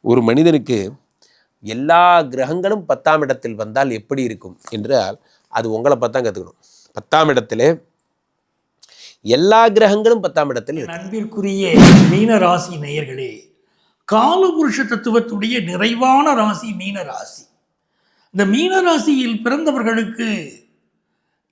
ஒரு மனிதனுக்கு எல்லா கிரகங்களும் பத்தாம் இடத்தில் வந்தால் எப்படி இருக்கும் என்றால் அது உங்களை பார்த்தா கற்றுக்கணும் பத்தாம் இடத்துல எல்லா கிரகங்களும் பத்தாம் இடத்தில் அன்பிற்குரிய மீன ராசி நேயர்களே காலபுருஷ தத்துவத்துடைய நிறைவான ராசி மீன ராசி. இந்த மீன ராசியில் பிறந்தவர்களுக்கு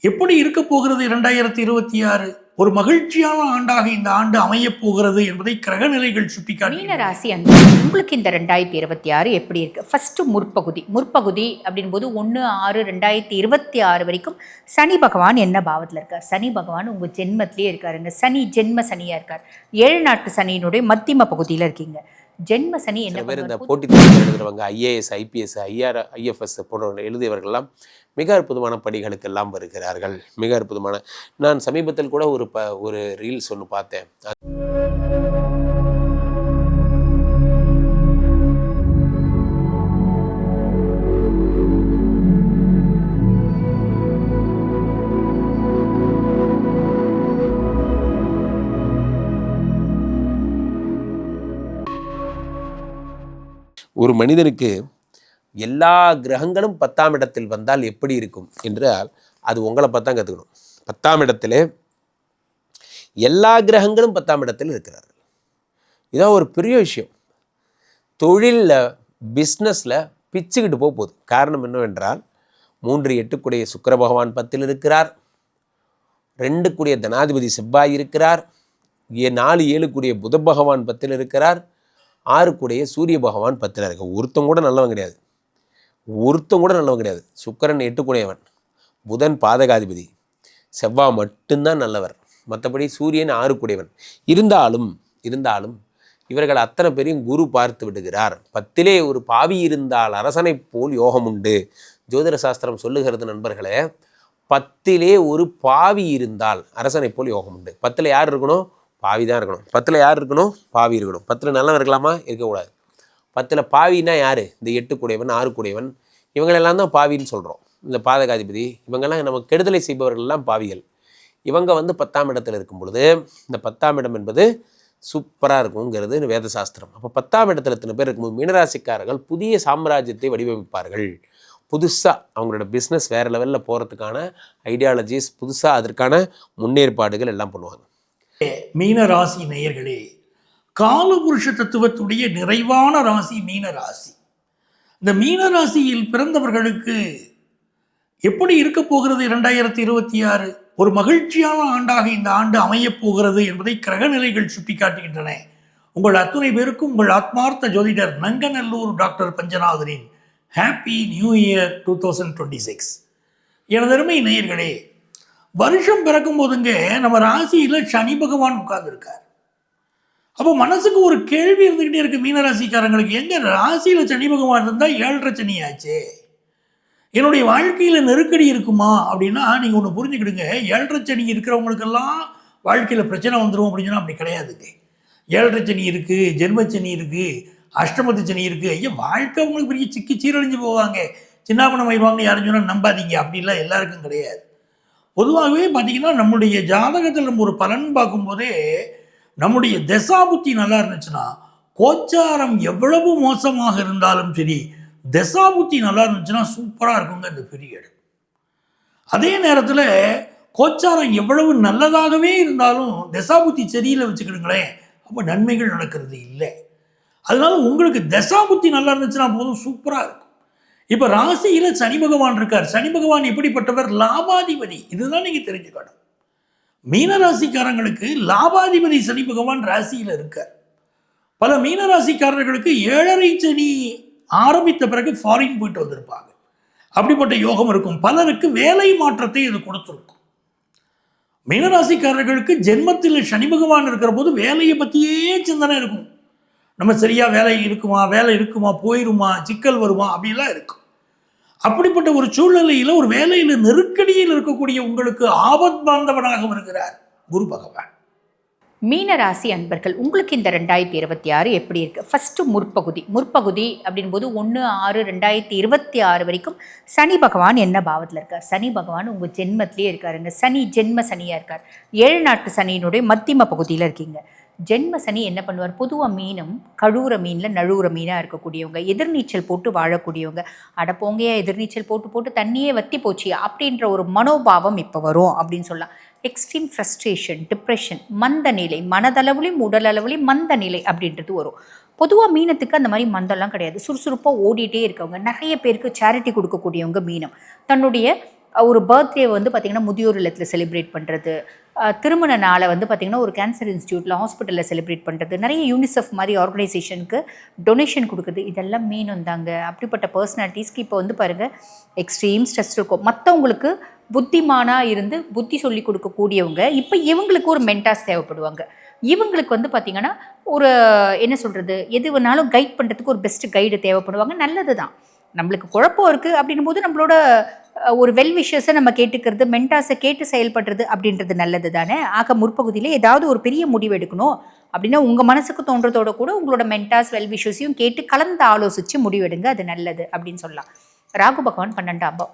எப்படி இருக்க போகிறது இரண்டாயிரத்தி இருபத்தி ஆறு? ஒரு மகிழ்ச்சியான ஆண்டாக இந்த ஆண்டு அமையப் போகிறது என்பதை கிரகநிலைகள் சுட்டிக்காட்டி மீன ராசி அன்பு உங்களுக்கு இந்த ரெண்டாயிரத்தி இருபத்தி ஆறு எப்படி இருக்கு? ஃபர்ஸ்ட் முற்பகுதி. முற்பகுதி அப்படின் போது ஒன்று ஆறு ரெண்டாயிரத்தி இருபத்தி ஆறு வரைக்கும் சனி பகவான் என்ன பாவத்தில் இருக்கார்? சனி பகவான் உங்கள் ஜென்மத்திலே இருக்காருங்க. சனி ஜென்ம சனியாக இருக்கார். ஏழு நாட்டு சனியினுடைய மத்திம பகுதியில் இருக்கீங்க. ஜென்ம சனி என்ன பேர் இந்த? போட்டித் தேர்வு எழுதுறவங்க ஐஏஎஸ் ஐபிஎஸ் ஐஆர் ஐஎஃப்எஸ் போன்றவங்க எழுதியவர்கள்லாம் மிக அற்புதமான பணிகளுக்கு எல்லாம் வருகிறார்கள் மிக அற்புதமான நான் சமீபத்தில் கூட ஒரு ப ஒரு ரீல்ஸ் ஒன்று பார்த்தேன் ஒரு மனிதனுக்கு எல்லா கிரகங்களும் பத்தாம் இடத்தில் வந்தால் எப்படி இருக்கும்? என்றால் அது உங்களை பார்த்தா கற்றுக்கணும் பத்தாம் இடத்துல எல்லா கிரகங்களும் பத்தாம் இடத்தில் இருக்கிறார்கள். இதான் ஒரு பெரிய விஷயம். தொழிலில் பிஸ்னஸில் பிச்சுக்கிட்டு போக போகுது. காரணம் என்னவென்றால் மூன்று எட்டுக்குடைய சுக்கர பகவான் பத்தில் இருக்கிறார். ரெண்டு கூடிய தனாதிபதி செவ்வாய் இருக்கிறார். ஏ நாலு ஏழு கூடிய புத பகவான் பத்தில் இருக்கிறார். ஆறு சூரிய பகவான் பத்தில் இருக்க. ஒருத்தன் கூட நல்லவன் கிடையாது. ஒருத்தம் கூட நல்லவன் கிடையாது. சுக்கரன் எட்டுக்குடையவன். புதன் பாதகாதிபதி. செவ்வாய் மட்டும்தான் நல்லவர். மற்றபடி சூரியன் ஆறுக்குடையவன். இருந்தாலும் இருந்தாலும் இவர்கள் அத்தனை பேரையும் குரு பார்த்து விடுகிறார். பத்திலே ஒரு பாவி இருந்தால் அரசனைப் போல் யோகம் உண்டு. ஜோதிட சாஸ்திரம் சொல்லுகிறது நண்பர்களே பத்திலே ஒரு பாவி இருந்தால் அரசனை போல் யோகம் உண்டு. பத்தில் யார் இருக்கணும்? பாவி தான் இருக்கணும். பத்தில் யார் இருக்கணும்? பாவி இருக்கணும். பத்தில் நல்லவன் இருக்கலாமா? இருக்கக்கூடாது. பத்தில் பாவின்னா யார்? இந்த எட்டு கூடையவன் ஆறு கூடையவன் இவங்களெல்லாம் தான் பாவின்னு சொல்கிறோம் இந்த பாதகாதிபதி இவங்கெல்லாம் நம்ம கெடுதலை செய்பவர்கள்லாம் பாவிகள். இவங்க வந்து பத்தாம் இடத்துல இருக்கும் பொழுது இந்த பத்தாம் இடம் என்பது சூப்பராக இருக்குங்கிறது வேத சாஸ்திரம் அப்போ பத்தாம் இடத்துல இத்தனை பேர் இருக்கும்போது மீனராசிக்காரர்கள் புதிய சாம்ராஜ்யத்தை வடிவமைப்பார்கள். புதுசாக அவங்களோட பிஸ்னஸ் வேறு லெவலில் போகிறதுக்கான ஐடியாலஜிஸ் புதுசாக அதற்கான முன்னேற்பாடுகள் எல்லாம் பண்ணுவாங்க. மீன ராசி நேயர்களே காலபுருஷ தத்துவத்துடைய நிறைவான ராசி மீன ராசி. இந்த மீன ராசியில் பிறந்தவர்களுக்கு எப்படி இருக்க போகிறது இரண்டாயிரத்தி இருபத்தி ஆறு? ஒரு மகிழ்ச்சியான ஆண்டாக இந்த ஆண்டு அமையப் போகிறது என்பதை கிரகநிலைகள் சுட்டிக்காட்டுகின்றன. உங்கள் அத்துணை பேருக்கும் உங்கள் ஆத்மார்த்த ஜோதிடர் Nanganallur doctor பஞ்சநாதனின் happy new year two thousand twenty six எனதருமை நேயர்களே வருஷம் பிறக்கும் போதுங்க நம்ம ராசியில் சனி பகவான் உட்கார்ந்துருக்கார். அப்போ மனசுக்கு ஒரு கேள்வி இருந்துக்கிட்டே இருக்குது மீனராசிக்காரங்களுக்கு. எங்கே ராசியில் சனி பகவான் இருந்தால் ஏழரை சனி ஆச்சே என்னுடைய வாழ்க்கையில் நெருக்கடி இருக்குமா? அப்படின்னா நீங்கள் ஒன்று புரிஞ்சுக்கிடுங்க. ஏழரை சனி இருக்கிறவங்களுக்கெல்லாம் வாழ்க்கையில் பிரச்சனை வந்துடும் அப்படின்னா அப்படி கிடையாதுங்க. ஏழரை சனி இருக்குது ஜென்மச்சனி இருக்குது அஷ்டமத்து சனி இருக்குது ஐயா வாழ்க்கை அவங்களுக்கு பெரிய சிக்கி சீரழிஞ்சு போவாங்க. சின்னாபணம் ஆயிடுவாங்கன்னு யாரும் சொன்னால் நம்பாதீங்க. அப்படிலாம் எல்லாருக்கும் கிடையாது. பொதுவாகவே பார்த்தீங்கன்னா நம்முடைய ஜாதகத்தில் நம்ம ஒரு பலன் பார்க்கும்போதே நம்முடைய தசாபுத்தி நல்லா இருந்துச்சுன்னா கோச்சாரம் எவ்வளவு மோசமாக இருந்தாலும் சரி தசாபுத்தி நல்லா இருந்துச்சுன்னா சூப்பராக இருக்குங்க இந்த பீரியடு அதே நேரத்தில் கோச்சாரம் எவ்வளவு நல்லதாகவே இருந்தாலும் தசாபுத்தி சரியில் வச்சுக்கிடுங்களேன் அப்போ நன்மைகள் நடக்கிறது இல்லை. அதனால உங்களுக்கு தசாபுத்தி நல்லா இருந்துச்சுன்னா போதும் சூப்பராக இருக்கும். இப்போ ராசியில் சனி பகவான் இருக்கார். சனி பகவான் எப்படிப்பட்டவர்? லாபாதிபதி. இதுதான் நீங்கள் தெரிஞ்சுக்கணும். மீன ராசிக்காரங்களுக்கு லாபாதிபதி சனி பகவான் ராசியில் இருக்கார். பல மீன ராசிக்காரர்களுக்கு ஏழரை சனி ஆரம்பித்த பிறகு ஃபாரின் போயிட்டு வந்திருப்பாங்க. அப்படிப்பட்ட யோகம் இருக்கும். பலருக்கு வேலை மாற்றத்தை இது கொடுத்துருக்கும். மீனராசிக்காரர்களுக்கு ஜென்மத்தில் சனி பகவான் இருக்கிற போது வேலையை பற்றியே சிந்தனை இருக்கும். நம்ம சரியாக வேலை இருக்குமா வேலை இருக்குமா போயிருமா சிக்கல் வருமா அப்படிலாம் இருக்கும். அப்படிப்பட்ட ஒரு சூழ்நிலையில் ஒரு வேலையில் நெருக்கடியில் இருக்கக்கூடிய உங்களுக்கு ஆபத் பாந்தவனாக வருகிறார் குரு பகவான். மீன ராசி அன்பர்கள் உங்களுக்கு இந்த ரெண்டாயிரத்தி இருபத்தி ஆறு எப்படி இருக்கு? ஃபர்ஸ்ட் முற்பகுதி. முற்பகுதி அப்படின்போது ஒன்று ஆறு ரெண்டாயிரத்தி இருபத்தி ஆறு வரைக்கும் சனி பகவான் என்ன பாவத்தில் இருக்கார்? சனி பகவான் உங்கள் ஜென்மத்திலே இருக்காருங்க. சனி ஜென்ம சனியாக இருக்கார். ஏழு நாட்டு சனியினுடைய மத்தியம பகுதியில் இருக்கீங்க. ஜென்ம சனி என்ன பண்ணுவார்? பொதுவாக மீனும் கழுவுற மீனில் நழுவுற மீனாக இருக்கக்கூடியவங்க எதிர்நீச்சல் போட்டு வாழக்கூடியவங்க அடப்போங்கையா எதிர்நீச்சல் போட்டு போட்டு தண்ணியே வத்தி போச்சு அப்படின்ற ஒரு மனோபாவம் இப்போ வரும் அப்படின்னு சொல்லலாம். எக்ஸ்ட்ரீம் ஃப்ரஸ்ட்ரேஷன் டிப்ரெஷன் மந்த நிலை மனதளவுலையும் உடல் அளவுலையும் மந்த நிலை அப்படின்றது வரும். பொதுவாக மீனத்துக்கு அந்த மாதிரி மந்தம்லாம் கிடையாது. சுறுசுறுப்பாக ஓடிட்டே இருக்கவங்க நிறைய பேருக்கு சேரிட்டி கொடுக்கக்கூடியவங்க மீனம். தன்னுடைய ஒரு பர்த்டே வந்து பார்த்திங்கன்னா முதியோர் இல்லத்தில் செலிப்ரேட் பண்ணுறது திருமண நாளை வந்து பார்த்திங்கன்னா ஒரு கேன்சர் இன்ஸ்டியூட்டில் ஹாஸ்பிட்டலில் செலிப்ரேட் பண்ணுறது நிறைய யூனிசெஃப் மாதிரி ஆர்கனைசேஷனுக்கு டொனேஷன் கொடுக்குறது இதெல்லாம் மீனும் தாங்க அப்படிப்பட்ட பர்சனாலிட்டிஸ்க்கு இப்போ வந்து பாருங்கள் எக்ஸ்ட்ரீம் ஸ்ட்ரெஸ் இருக்கும். மற்றவங்களுக்கு புத்திமானாக இருந்து புத்தி சொல்லி கொடுக்கக்கூடியவங்க இப்போ இவங்களுக்கு ஒரு மென்டாஸ் தேவைப்படுவாங்க. இவங்களுக்கு வந்து பார்த்திங்கன்னா ஒரு என்ன சொல்கிறது எது வேணாலும் கைட் பண்ணுறதுக்கு ஒரு பெஸ்ட் கைடு தேவைப்படுவாங்க. நல்லது தான் நம்மளுக்கு குழப்பம் இருக்குது அப்படின்னும் போது நம்மளோட ஒரு வெல் விஷஸை நம்ம கேட்டுக்கிறது மென்டாஸை கேட்டு செயல்படுறது அப்படின்றது நல்லது தானே? ஆக முற்பகுதியில் ஏதாவது ஒரு பெரிய முடிவு எடுக்கணும் அப்படின்னா உங்கள் மனசுக்கு தோன்றதோட கூட உங்களோட மென்டாஸ் வெல் விஷஸையும் கேட்டு கலந்து ஆலோசித்து முடிவெடுங்க. அது நல்லது அப்படின்னு சொல்லலாம். ராகு பகவான் பன்னெண்டாம்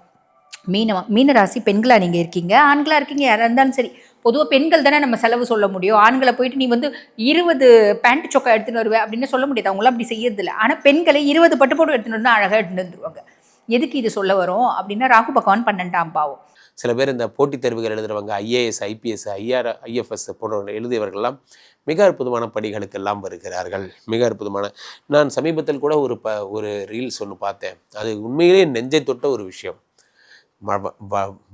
மீனவம் மீனராசி பெண்களாக நீங்கள் இருக்கீங்க. ஆண்களாக இருக்கீங்க. யாராக இருந்தாலும் சரி. பொதுவாக பெண்கள் தானே நம்ம செலவு சொல்ல முடியும். ஆண்களை போயிட்டு நீ வந்து இருபது பேண்ட் சொக்கா எடுத்துன்னு வருவே அப்படின்னு சொல்ல முடியாது. அவங்களாம் அப்படி செய்யறதில்ல. ஆனால் பெண்களை இருபது பட்டு போட்டு எடுத்துன்னு வந்து அழகாக எடுத்துன்னு வந்துருவாங்க. எதுக்கு இது சொல்ல வரும் அப்படின்னா ராகு பகவான் பன்னெண்டாம் பாவம். சில பேர் இந்த போட்டித் தேர்வுகள் எழுதுறவங்க ஐஏஎஸ் ஐபிஎஸ் ஐஆர் ஐஎஃப்எஸ் போன்றவர்கள் எழுதியவர்கள்லாம் மிக அற்புதமான படிகளுக்கெல்லாம் வருகிறார்கள். மிக அற்புதமான. நான் சமீபத்தில் கூட ஒரு ப ஒரு ரீல்ஸ் ஒன்று பார்த்தேன். அது உண்மையிலேயே நெஞ்சை தொட்ட ஒரு விஷயம்.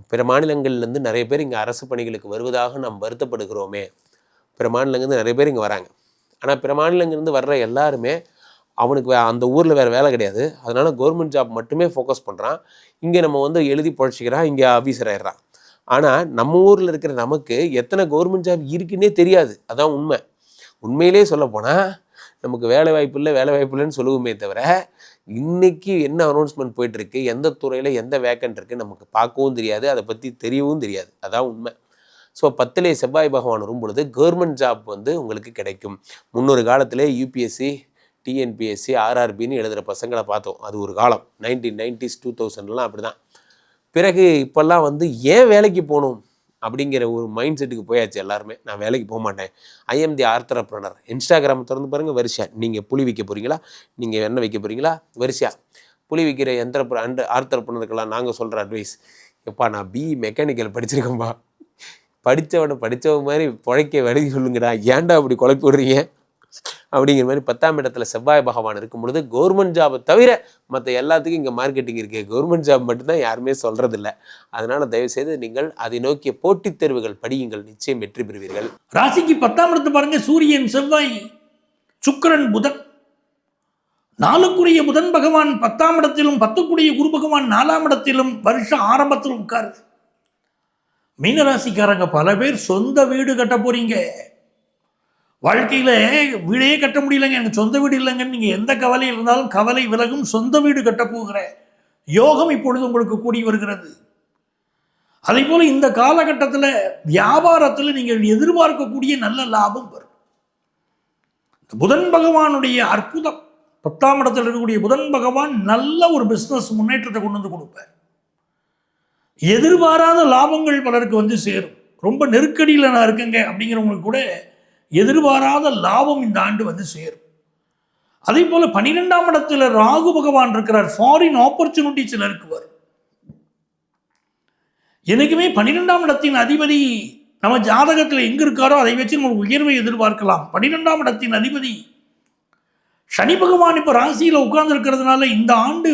பிற மாநிலங்கள்லேருந்து நிறைய பேர் இங்கே அரசு பணிகளுக்கு வருவதாக நாம் வருத்தப்படுகிறோமே. பிற மாநிலங்கள்லேருந்து நிறைய பேர் இங்கே வராங்க. ஆனால் பிற மாநிலங்கள்லேருந்து வர்ற எல்லாருமே அவனுக்கு வே- அந்த ஊரில் வேறு வேலை கிடையாது. அதனால் கவர்மெண்ட் ஜாப் மட்டுமே ஃபோக்கஸ் பண்ணுறான் இங்கே நம்ம வந்து எழுதி பழச்சிக்கிறான் இங்கே ஆஃபீஸர் ஆயிடுறான். ஆனால் நம்ம ஊரில் இருக்கிற நமக்கு எத்தனை கவர்மெண்ட் ஜாப் இருக்குன்னே தெரியாது. அதான் உண்மை. உண்மையிலே சொல்லப்போனால் நமக்கு வேலை வாய்ப்பு இல்லை வேலை வாய்ப்பு இல்லைன்னு சொல்லுவோமே தவிர இன்றைக்கி என்ன அனௌன்ஸ்மெண்ட் போயிட்டுருக்கு எந்த துறையில் எந்த வேக்கன்ட் இருக்குது நமக்கு பார்க்கவும் தெரியாது அதை பற்றி தெரியவும் தெரியாது. அதான் உண்மை. ஸோ பத்திலே செவ்வாய் பகவான் வரும்பொழுது கவர்மெண்ட் ஜாப் வந்து உங்களுக்கு கிடைக்கும். முன்னொரு காலத்திலே யூபிஎஸ்சி டிஎன்பிஎஸ்சி ஆர்ஆர்பின்னு எழுதுகிற பசங்களை பார்த்தோம். அது ஒரு காலம். நைன்டீன் நைன்டிஸ் டூ தௌசண்ட்லாம் அப்படி தான் பிறகு இப்போல்லாம் வந்து ஏன் வேலைக்கு போகணும்? அப்படிங்கிற ஒரு மைண்ட் செட்டுக்கு போயாச்சு எல்லாருமே. நான் வேலைக்கு போக மாட்டேன். ஐஎம் தி ஆர்த்தரப்ரனர் இன்ஸ்டாகிராம் திறந்து பாருங்கள் வரிசையா. நீங்கள் புலி வைக்க போகிறீங்களா நீங்கள் என்ன வைக்க போகிறீங்களா வரிசையா. புலி வைக்கிற எந்திர அண்ட் ஆர்த்தரப்ரனருக்கெல்லாம் நாங்கள் சொல்கிற அட்வைஸ் எப்பா நான் பிஇ மெக்கானிக்கல் படிச்சிருக்கேன்பா. படித்தவனை படித்தவன் மாதிரி பிழைக்க வழி சொல்லுங்கடா. ஏன்டா அப்படி குழப்பி விடுறீங்க? அப்படிங்கிற மாதிரி பத்தாம் இடத்துல செவ்வாய் பகவான் இருக்கும் பொழுது கவர்மெண்ட் ஜாபை தவிர மற்ற எல்லாத்துக்கும் இங்கே மார்க்கெட்டிங் இருக்குது கவர்மெண்ட் ஜாப் மட்டும்தான் யாருமே சொல்கிறதில்ல அதனால் தயவுசெய்து நீங்கள் அதை நோக்கிய போட்டித் தேர்வுகள் படியுங்கள். நிச்சயம் வெற்றி பெறுவீர்கள். ராசிக்கு பத்தாம் இடத்து பாருங்கள் சூரியன் செவ்வாய் சுக்கரன் புதன். நாலுக்குரிய புதன் பகவான் பத்தாம் இடத்திலும் பத்துக்குரிய குரு பகவான் நாலாம் இடத்திலும் வருஷம் ஆரம்பத்தில் உட்காரு மீனராசிக்காரங்க பல பேர் சொந்த வீடு கட்ட போறீங்க. வாழ்க்கையில் வீடே கட்ட முடியலங்க. எனக்கு சொந்த வீடு இல்லைங்கன்னு நீங்கள் எந்த கவலை இருந்தாலும் கவலை விலகும் சொந்த வீடு கட்ட போகிற யோகம் இப்பொழுது உங்களுக்கு கூடி வருகிறது. அதே போல் இந்த காலகட்டத்தில் வியாபாரத்தில் நீங்கள் எதிர்பார்க்கக்கூடிய நல்ல லாபம் வரும். புதன் பகவானுடைய அற்புதம் பத்தாம் இடத்தில் இருக்கக்கூடிய புதன் பகவான் நல்ல ஒரு பிஸ்னஸ் முன்னேற்றத்தை கொண்டு வந்து கொடுப்பார். எதிர்பாராத லாபங்கள் பலருக்கு வந்து சேரும். ரொம்ப நெருக்கடியில் நான் இருக்கேங்க அப்படிங்கிறவங்களுக்கு கூட எதிர்பாராத லாபம் இந்த ஆண்டு வந்து சேரும். அதே போல பன்னிரெண்டாம் இடத்துல ராகு பகவான் இருக்கிறார். ஃபாரின் ஆப்பர்ச்சுனிட்டி சிலருக்கு வரும் என்னைக்குமே பன்னிரெண்டாம் இடத்தின் அதிபதி நம்ம ஜாதகத்தில் எங்க இருக்காரோ அதை வச்சு நம்ம உயர்வை எதிர்பார்க்கலாம். பன்னிரெண்டாம் இடத்தின் அதிபதி சனி பகவான் இப்போ ராசியில் உட்கார்ந்து இருக்கிறதுனால இந்த ஆண்டு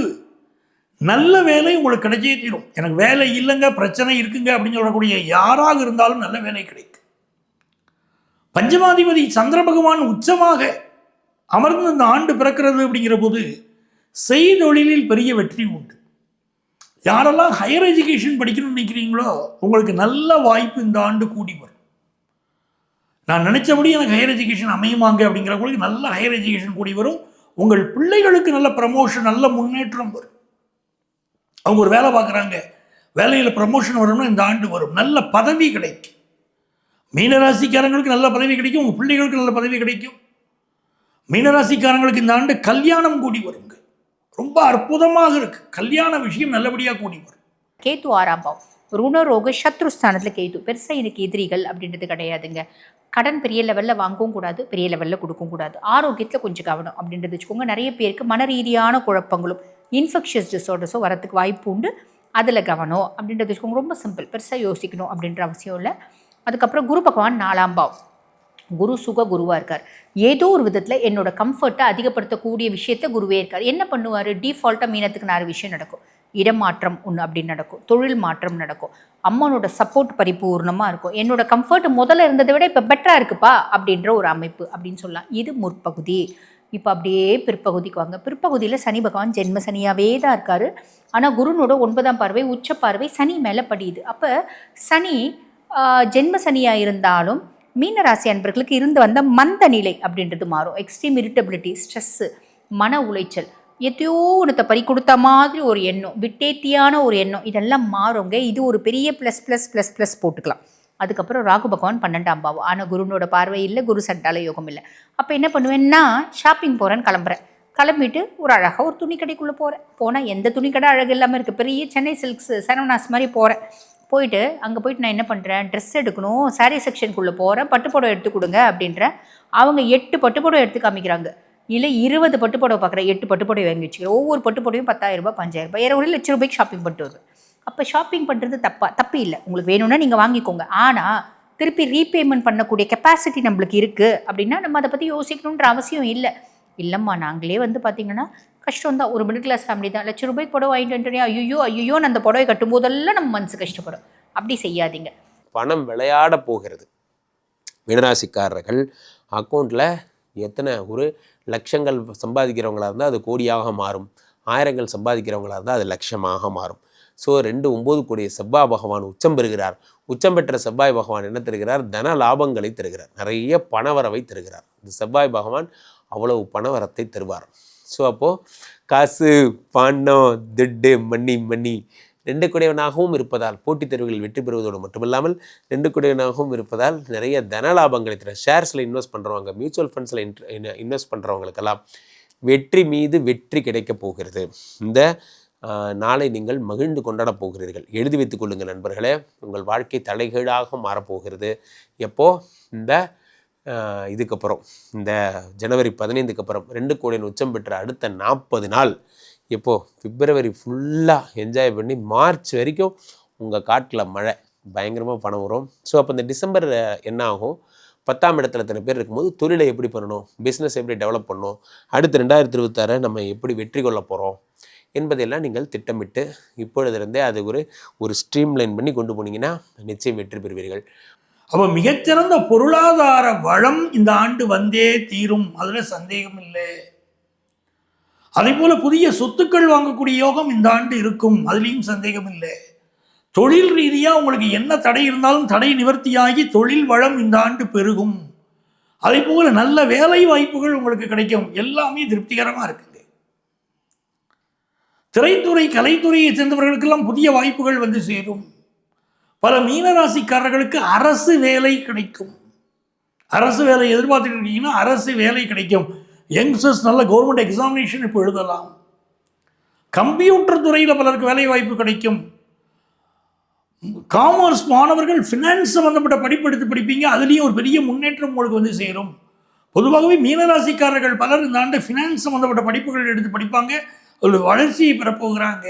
நல்ல வேலை உங்களுக்கு கிடைச்சே தீரும். எனக்கு வேலை இல்லைங்க பிரச்சனை இருக்குங்க அப்படின்னு சொல்லக்கூடிய யாராக இருந்தாலும் நல்ல வேலை கிடைக்கும். பஞ்சமாதிபதி சந்திர பகவான் உச்சமாக அமர்ந்து இந்த ஆண்டு பிறக்கிறது அப்படிங்கிற போது செய்தொழிலில் பெரிய வெற்றி உண்டு. யாரெல்லாம் ஹையர் எஜுகேஷன் படிக்கணும்னு நினைக்கிறீங்களோ உங்களுக்கு நல்ல வாய்ப்பு இந்த ஆண்டு கூடி வரும். நான் நினைச்சபடி எனக்கு ஹையர் எஜுகேஷன் அமையுமாங்க அப்படிங்கிறவங்களுக்கு நல்ல ஹையர் எஜுகேஷன் கூடி வரும். உங்கள் பிள்ளைகளுக்கு நல்ல ப்ரமோஷன் நல்ல முன்னேற்றம் வரும். அவங்க ஒரு வேலை பார்க்குறாங்க. வேலையில் ப்ரமோஷன் வரும்னா இந்த ஆண்டு வரும். நல்ல பதவி கிடைக்கும். மீனராசிக்காரங்களுக்கு நல்ல பதவி கிடைக்கும் உங்கள் பிள்ளைகளுக்கு நல்ல பதவி கிடைக்கும். மீனராசிக்காரங்களுக்கு இந்த ஆண்டு கல்யாணம் கூடி வருங்க. ரொம்ப அற்புதமாக இருக்கு. கல்யாண விஷயம் நல்லபடியாக கூடி வரும். கேத்து ஆறாம் பாவம். ருணரோக சத்ருஸ்தானத்தில் கேது. பெருசாக எனக்கு எதிரிகள் அப்படின்றது கிடையாதுங்க. கடன் பெரிய லெவலில் வாங்கவும் கூடாது பெரிய லெவலில் கொடுக்கவும் கூடாது. ஆரோக்கியத்தில் கொஞ்சம் கவனம் அப்படின்றது வச்சுக்கோங்க. நிறைய பேருக்கு மன ரீதியான குழப்பங்களும் இன்ஃபெக்ஷியஸ் டிஸார்டர்ஸும் வரத்துக்கு வாய்ப்பு உண்டு. அதில் கவனம் அப்படின்றது வச்சுக்கோங்க. ரொம்ப சிம்பிள் பெருசாக யோசிக்கணும் அப்படின்ற அவசியம் இல்லை. அதுக்கப்புறம் குரு பகவான் நாலாம் பாவ் குரு சுக குருவாக இருக்கார். ஏதோ ஒரு விதத்தில் என்னோட கம்ஃபர்ட்டை அதிகப்படுத்தக்கூடிய விஷயத்த குருவே இருக்கார். என்ன பண்ணுவார்? டிஃபால்ட்டாக மீனத்துக்கு நாலு விஷயம் நடக்கும். இடமாற்றம் ஒன்று அப்படின்னு நடக்கும். தொழில் மாற்றம் நடக்கும். அம்மனோட சப்போர்ட் பரிபூர்ணமாக இருக்கும். என்னோட கம்ஃபர்ட் முதல்ல இருந்ததை விட இப்போ பெட்டராக இருக்குப்பா அப்படின்ற ஒரு அமைப்பு அப்படின்னு சொல்லலாம். இது முற்பகுதி. இப்போ அப்படியே பிற்பகுதிக்கு வாங்க. பிற்பகுதியில் சனி பகவான் ஜென்ம சனியாகவே தான் இருக்கார். ஆனால் குருனோட ஒன்பதாம் பார்வை உச்ச பார்வை சனி மேலே படியுது. அப்போ சனி ஜென்ம சனியாக இருந்தாலும் மீனராசி அன்பர்களுக்கு இருந்து வந்த மந்த நிலை அப்படின்றது மாறும். எக்ஸ்ட்ரீம் இரிட்டபிலிட்டி ஸ்ட்ரெஸ்ஸு மன உளைச்சல் எத்தையோ ஒன்றத்தை பறி கொடுத்த மாதிரி ஒரு எண்ணம் விட்டேத்தியான ஒரு எண்ணம் இதெல்லாம் மாறுங்க. இது ஒரு பெரிய ப்ளஸ் ப்ளஸ் ப்ளஸ் ப்ளஸ் போட்டுக்கலாம். அதுக்கப்புறம் ராகு பகவான் பன்னெண்டாம் பாவம். ஆனால் குருனோட பார்வை இல்லை குரு சண்டால யோகம் இல்லை. அப்போ என்ன பண்ணுவேன்னா ஷாப்பிங் போகிறேன்னு கிளம்புறேன். கிளம்பிட்டு ஒரு அழகாக ஒரு துணி கடைக்குள்ளே போகிறேன் போனால் எந்த துணி கடை அழகு இல்லாமல் இருக்குது பெரிய சென்னை சில்க்ஸ் சரவணாஸ் மாதிரி போகிறேன் போயிட்டு அங்கே போயிட்டு நான் என்ன பண்ணுறேன் ட்ரெஸ் எடுக்கணும். சாரீ செக்ஷனுக்குள்ளே போகிறேன் பட்டுப்புடவை எடுத்து கொடுங்க. அப்படின்றேன் அவங்க எட்டு பட்டுப்புடவை எடுத்து காமிக்கிறாங்க. இல்லை இருபது பட்டுப்புடவை பார்க்குறேன் எட்டு பட்டுப்புடவை வாங்கி வச்சுக்கிறேன். ஒவ்வொரு பட்டுப்புடவையும் பத்தாயிரம் பஞ்சாயிரரூபா ஏற ஒரு லட்ச ரூபாய்க்கு ஷாப்பிங் பண்ணிட்டு வருவேன் அப்போ ஷாப்பிங் பண்ணுறது தப்பா? தப்பு இல்லை. உங்களுக்கு வேணும்னா நீங்கள் வாங்கிக்கோங்க. ஆனால் திருப்பி ரீபேமெண்ட் பண்ணக்கூடிய கெப்பாசிட்டி நம்மளுக்கு இருக்குது அப்படின்னா நம்ம அதை பற்றி யோசிக்கணுன்ற அவசியம் இல்லை. இல்லைம்மா நாங்களே வந்து பார்த்தீங்கன்னா கஷ்டம் தான் ஒரு மிடில் கிளாஸ் ஃபேமிலி தான். லட்ச ரூபாய்க்கு புடவை வாங்கிட்டு வந்துட்டேன். ஐயோ ஐயோன்னு அந்த புடவை கட்டும் போதெல்லாம் நம்ம மனசு கஷ்டப்படும். அப்படி செய்யாதீங்க. பணம் விளையாட போகிறது. மீனராசிக்காரர்கள் அக்கௌண்ட்டில் எத்தனை ஒரு லட்சங்கள் சம்பாதிக்கிறவங்களாக இருந்தால் அது கோடியாக மாறும். ஆயிரங்கள் சம்பாதிக்கிறவங்களாக இருந்தால் அது லட்சமாக மாறும். ஸோ ரெண்டு ஒம்பது கோடிய செவ்வாய் பகவான் உச்சம் பெறுகிறார். உச்சம் பெற்ற செவ்வாய் பகவான் என்ன தருகிறார்? தன லாபங்களை தருகிறார். நிறைய பணவரவை தருகிறார். இந்த செவ்வாய் பகவான் அவ்வளவு பணவரத்தை தருவார். ஸோ அப்போது காசு பாண்டம் திட்டு மண்ணி மண்ணி ரெண்டு குடையவனாகவும் இருப்பதால் போட்டித் தேர்வுகளில் வெற்றி பெறுவதோடு மட்டுமில்லாமல் ரெண்டு குடையவனாகவும் இருப்பதால் நிறைய தன லாபங்களை தர ஷேர்ஸில் இன்வெஸ்ட் பண்ணுறவங்க மியூச்சுவல் ஃபண்ட்ஸில் இன்வெஸ்ட் பண்ணுறவங்களுக்கெல்லாம் வெற்றி மீது வெற்றி கிடைக்கப் போகிறது. இந்த நாளை நீங்கள் மகிழ்ந்து கொண்டாடப் போகிறீர்கள். எழுதி வைத்துக் கொள்ளுங்கள் நண்பர்களே உங்கள் வாழ்க்கை தலைகீழாக மாறப்போகிறது எப்போது இந்த இதுக்கப்புறம் இந்த ஜனவரி பதினைந்துக்கு அப்புறம் ரெண்டு கோடியின் உச்சம் பெற்ற அடுத்த நாற்பது நாள் இப்போது பிப்ரவரி ஃபுல்லாக என்ஜாய் பண்ணி மார்ச் வரைக்கும் உங்கள் காட்டில் மழை பயங்கரமாக பணம் வரும். ஸோ அப்போ இந்த டிசம்பர் என்ன ஆகும் பத்தாம் இடத்துல இத்தனை பேர் இருக்கும்போது தொழிலை எப்படி பண்ணணும்? பிஸ்னஸ் எப்படி டெவலப் பண்ணணும்? அடுத்து ரெண்டாயிரத்தி இருபத்தாறை நம்ம எப்படி வெற்றி கொள்ள போகிறோம் என்பதையெல்லாம் நீங்கள் திட்டமிட்டு இப்பொழுதிருந்தே அது ஒரு ஒரு ஸ்ட்ரீம்லைன் பண்ணி கொண்டு போனீங்கன்னா நிச்சயம் வெற்றி பெறுவீர்கள். அப்போ மிகச்சிறந்த பொருளாதார வளம் இந்த ஆண்டு வந்தே தீரும். அதில் சந்தேகம் இல்லை. அதே போல புதிய சொத்துக்கள் வாங்கக்கூடிய யோகம் இந்த ஆண்டு இருக்கும். அதுலேயும் சந்தேகம் இல்லை. தொழில் ரீதியாக உங்களுக்கு என்ன தடை இருந்தாலும் தடை நிவர்த்தியாகி தொழில் வளம் இந்த ஆண்டு பெருகும். அதே போல நல்ல வேலை வாய்ப்புகள் உங்களுக்கு கிடைக்கும். எல்லாமே திருப்திகரமாக இருக்குது திரைத்துறை கலைத்துறையை சேர்ந்தவர்களுக்கெல்லாம் புதிய வாய்ப்புகள் வந்து சேரும். பல மீனராசிக்காரர்களுக்கு அரசு வேலை கிடைக்கும். அரசு வேலை எதிர்பார்த்துட்டு இருக்கீங்கன்னா அரசு வேலை கிடைக்கும். யங்ஸ்டர்ஸ் நல்ல கவர்மெண்ட் எக்ஸாமினேஷன் இப்போ எழுதலாம். கம்ப்யூட்டர் துறையில் பலருக்கு வேலை வாய்ப்பு கிடைக்கும். காமர்ஸ் மாணவர்கள் ஃபினான்ஸ் சம்மந்தப்பட்ட படிப்பு எடுத்து படிப்பீங்க. அதுலேயும் ஒரு பெரிய முன்னேற்றம் உங்களுக்கு வந்து சேரும். பொதுவாகவே மீனராசிக்காரர்கள் பலர் இந்த ஆண்டு ஃபினான்ஸ் சம்மந்தப்பட்ட படிப்புகள் எடுத்து படிப்பாங்க. ஒரு வளர்ச்சியை பெறப்போகிறாங்க.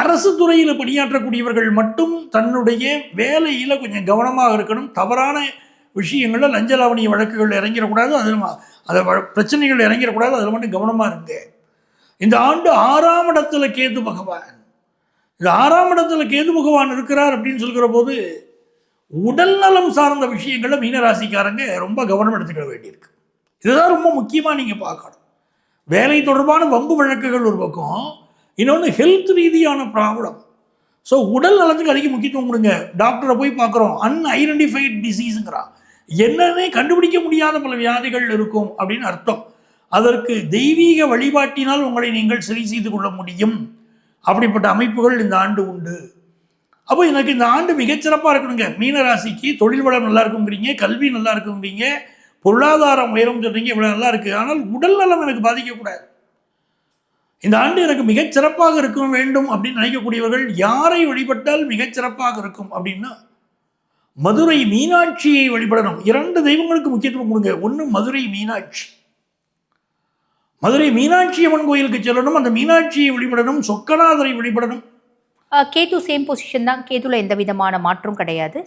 அரசு துறையில் பணியாற்றக்கூடியவர்கள் மட்டும் தன்னுடைய வேலையில் கொஞ்சம் கவனமாக இருக்கணும். தவறான விஷயங்களில் லஞ்ச லாவணிய வழக்குகள் இறங்கிடக்கூடாது. அதில் அதை பிரச்சனைகள் இறங்கிடக்கூடாது. அதில் மட்டும் கவனமாக இருங்க. இந்த ஆண்டு ஆறாம் இடத்துல கேது பகவான். இந்த ஆறாம் இடத்துல கேது பகவான் இருக்கிறார் அப்படின்னு சொல்கிற போது உடல் நலம் சார்ந்த விஷயங்களில் மீனராசிக்காரங்க ரொம்ப கவனம் எடுத்துக்கிட வேண்டியிருக்கு. இதுதான் ரொம்ப முக்கியமாக நீங்கள் பார்க்கணும். வேலை தொடர்பான வம்பு வழக்குகள் ஒரு பக்கம் இன்னொன்று ஹெல்த் ரீதியான ப்ராப்ளம் ஸோ உடல் நலத்துக்கு அதிக முக்கியத்துவம் கொடுங்க. டாக்டரை போய் பார்க்குறோம். அன்ஐடென்டிஃபைட் டிசீஸுங்கிறான் என்னன்னே கண்டுபிடிக்க முடியாத பல வியாதிகள் இருக்கும் அப்படின்னு அர்த்தம். அதற்கு தெய்வீக வழிபாட்டினால் உங்களை நீங்கள் சரி செய்து கொள்ள முடியும். அப்படிப்பட்ட அமைப்புகள் இந்த ஆண்டு உண்டு. அப்போ எனக்கு இந்த ஆண்டு மிகச்சிறப்பாக இருக்கணுங்க. மீனராசிக்கு தொழில் வளம் நல்லா இருக்குங்கிறீங்க. கல்வி நல்லா இருக்குங்கிறீங்க. பொருளாதாரம் உயரும் சொல்கிறீங்க இவ்வளோ நல்லா இருக்குது ஆனால் உடல் நலம் எனக்கு பாதிக்கக்கூடாது. இந்த ஆண்டு எனக்கு மிகச் சிறப்பாக இருக்க வேண்டும் அப்படின்னு நினைக்கக்கூடியவர்கள் யாரை வழிபட்டால் மிகச் சிறப்பாக இருக்கும் அப்படின்னா மதுரை மீனாட்சியை வழிபடணும். இரண்டு தெய்வங்களுக்கு முக்கியத்துவம் கொடுங்க. ஒன்று மதுரை மீனாட்சி. மதுரை மீனாட்சி அம்மன் கோயிலுக்கு செல்லணும். அந்த மீனாட்சியை வழிபடணும். சொக்கநாதரை வழிபடணும். கேது சேம் பொசிஷன் தான். கேதுல எந்த விதமான மாற்றம் கிடையாது.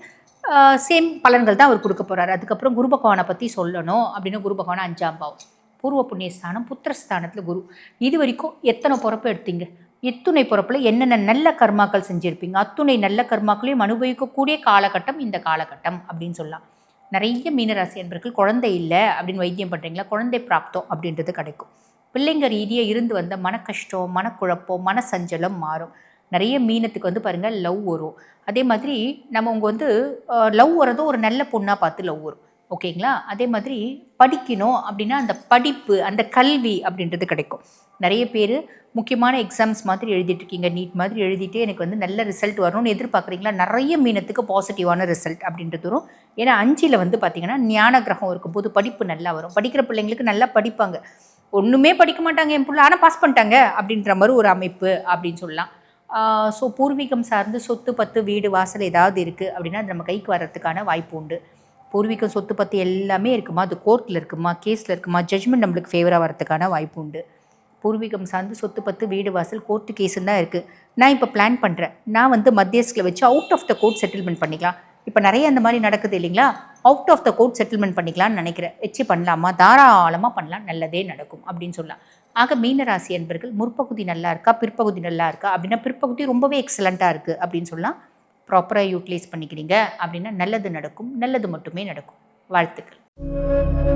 சேம் பலன்கள் தான் அவர் கொடுக்க போறாரு. அதுக்கப்புறம் குரு பகவானை பற்றி சொல்லணும் அப்படின்னு குரு பகவான் அஞ்சாம் பாவம். பூர்வ புண்ணியஸ்தானம் புத்திரஸ்தானத்தில் குரு. இது வரைக்கும் எத்தனை பிறப்பு எடுத்தீங்க? எத்துணை பிறப்பில் என்னென்ன நல்ல கர்மாக்கள் செஞ்சுருப்பீங்க? அத்துணை நல்ல கர்மாக்களையும் அனுபவிக்கக்கூடிய காலகட்டம் இந்த காலகட்டம் அப்படின்னு சொல்லலாம். நிறைய மீனராசி அன்பர்கள் குழந்தை இல்லை அப்படின்னு வைத்தியம் பண்ணுறீங்களா குழந்தை பிராப்தம் அப்படின்றது கிடைக்கும். பிள்ளைங்க ரீதியாக இருந்து வந்த மன கஷ்டம் மனக்குழப்பம் மன சஞ்சலம் மாறும். நிறைய மீனத்துக்கு வந்து பாருங்கள் லவ் வரும். அதே மாதிரி நம்ம அவங்க வந்து லவ் வரதும் ஒரு நல்ல பொண்ணாக பார்த்து லவ் வரும். ஓகேங்களா? அதே மாதிரி படிக்கணும் அப்படின்னா அந்த படிப்பு அந்த கல்வி அப்படின்றது கிடைக்கும். நிறைய பேர் முக்கியமான எக்ஸாம்ஸ் மாதிரி எழுதிட்டுருக்கீங்க நீட் மாதிரி எழுதிட்டு எனக்கு வந்து நல்ல ரிசல்ட் வரணும்னு எதிர்பார்க்குறீங்களா? நிறைய மீனத்துக்கு பாசிட்டிவான ரிசல்ட் அப்படின்றது வரும். ஏன்னா அஞ்சில் வந்து பார்த்திங்கன்னா ஞான கிரகம் இருக்கும்போது படிப்பு நல்லா வரும். படிக்கிற பிள்ளைங்களுக்கு நல்லா படிப்பாங்க. ஒன்றுமே படிக்க மாட்டாங்க என் பிள்ளை ஆனால் பாஸ் பண்ணிட்டாங்க அப்படின்ற மாதிரி ஒரு அமைப்பு அப்படின்னு சொல்லலாம். ஸோ பூர்வீகம் சார்ந்து சொத்து பத்து வீடு வாசல் ஏதாவது இருக்குது அப்படின்னா அது நம்ம கைக்கு வர்றதுக்கான வாய்ப்பு உண்டு. பூர்வீகம் சொத்து பத்து எல்லாமே இருக்குமா? அது கோர்ட்டில் இருக்குமா? கேஸில் இருக்குமா? ஜட்ஜ்மெண்ட் நம்மளுக்கு ஃபேவராக வரதுக்கான வாய்ப்பு உண்டு. பூர்வீகம் சார்ந்து சொத்து பத்து வீடு வாசல் கோர்ட்டு கேஸுன்னு தான் இருக்குது நான் இப்போ பிளான் பண்ணுறேன் நான் வந்து மத்தியஸ்கில் வச்சு out of the court settlement பண்ணிக்கலாம். இப்போ நிறைய அந்த மாதிரி நடக்குது இல்லைங்களா? Out of the court settlement பண்ணிக்கலாம்னு நினைக்கிறேன். வச்சு பண்ணலாமா? தாராளமாக பண்ணலாம். நல்லதே நடக்கும் அப்படின்னு சொல்லலாம். ஆக மீனராசி என்பர்கள் முற்பகுதி நல்லா இருக்கா? பிற்பகுதி நல்லா இருக்கா? அப்படின்னா பிற்பகுதி ரொம்பவே எக்ஸலண்ட்டாக இருக்குது அப்படின்னு சொல்லலாம். ப்ராப்பராக யூட்டிலைஸ் பண்ணிக்கிறீங்க அப்படின்னா நல்லது நடக்கும் நல்லது மட்டுமே நடக்கும். வாழ்த்துக்கள்.